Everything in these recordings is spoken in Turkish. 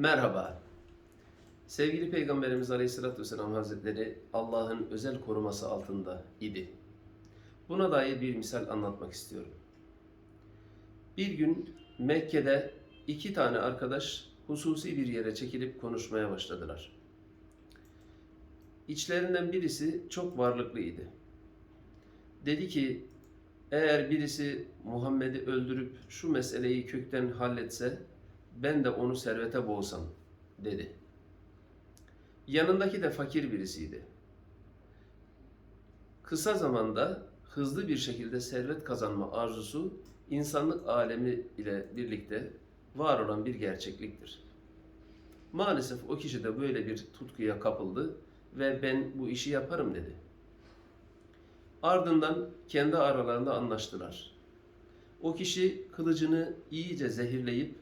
Merhaba. Sevgili Peygamberimiz Aleyhisselatü Vesselam Hazretleri Allah'ın özel koruması altında idi. Buna dair bir misal anlatmak istiyorum. Bir gün Mekke'de iki tane arkadaş hususi bir yere çekilip konuşmaya başladılar. İçlerinden birisi çok varlıklıydı. Dedi ki eğer birisi Muhammed'i öldürüp şu meseleyi kökten halletse ben de onu servete boğsam dedi. Yanındaki de fakir birisiydi. Kısa zamanda hızlı bir şekilde servet kazanma arzusu insanlık alemi ile birlikte var olan bir gerçekliktir. Maalesef o kişi de böyle bir tutkuya kapıldı ve ben bu işi yaparım dedi. Ardından kendi aralarında anlaştılar. O kişi kılıcını iyice zehirleyip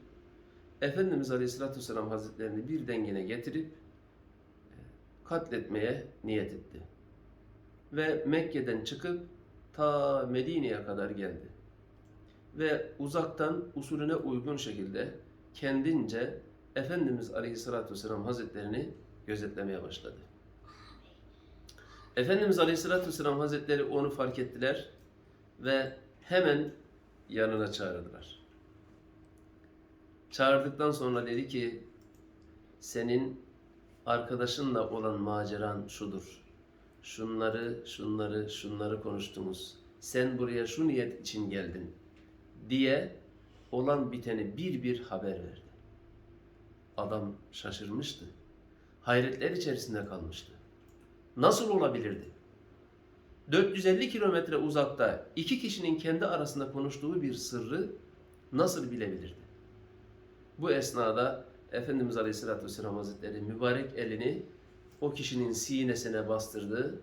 Efendimiz Aleyhisselatü Vesselam Hazretlerini bir dengine getirip e, katletmeye niyet etti. Ve Mekke'den çıkıp ta Medine'ye kadar geldi. Ve uzaktan usulüne uygun şekilde kendince Efendimiz Aleyhisselatü Vesselam Hazretlerini gözetlemeye başladı. Efendimiz Aleyhisselatü Vesselam Hazretleri onu fark ettiler ve hemen yanına çağırdılar. Çağırdıktan sonra dedi ki senin arkadaşınla olan maceran şudur. Şunları, şunları, şunları konuştunuz. Sen buraya şu niyet için geldin diye olan biteni bir bir haber verdi. Adam şaşırmıştı. Hayretler içerisinde kalmıştı. Nasıl olabilirdi? 450 kilometre uzakta iki kişinin kendi arasında konuştuğu bir sırrı nasıl bilebilirdi? Bu esnada Efendimiz Aleyhisselatü Vesselam Hazretleri mübarek elini o kişinin sinesine bastırdı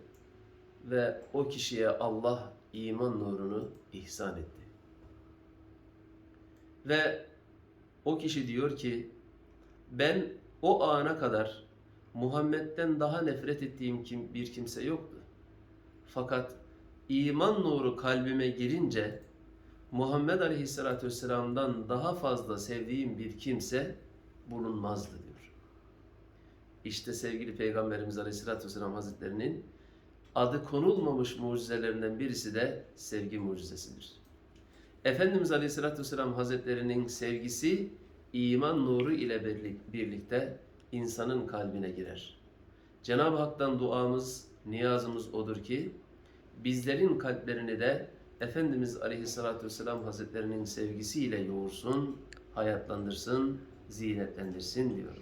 ve o kişiye Allah iman nurunu ihsan etti. Ve o kişi diyor ki ben o ana kadar Muhammed'den daha nefret ettiğim kim, bir kimse yoktu. Fakat iman nuru kalbime girince Muhammed Aleyhisselatü Vesselam'dan daha fazla sevdiğim bir kimse bulunmazdı diyor. İşte sevgili Peygamberimiz Aleyhisselatü Vesselam Hazretlerinin adı konulmamış mucizelerinden birisi de sevgi mucizesidir. Efendimiz Aleyhisselatü Vesselam Hazretlerinin sevgisi iman nuru ile birlikte insanın kalbine girer. Cenab-ı Hak'tan duamız, niyazımız odur ki bizlerin kalplerini de Efendimiz Aleyhisselatü Vesselam Hazretlerinin sevgisiyle yoğursun, hayatlandırsın, zinetlendirsin diyor.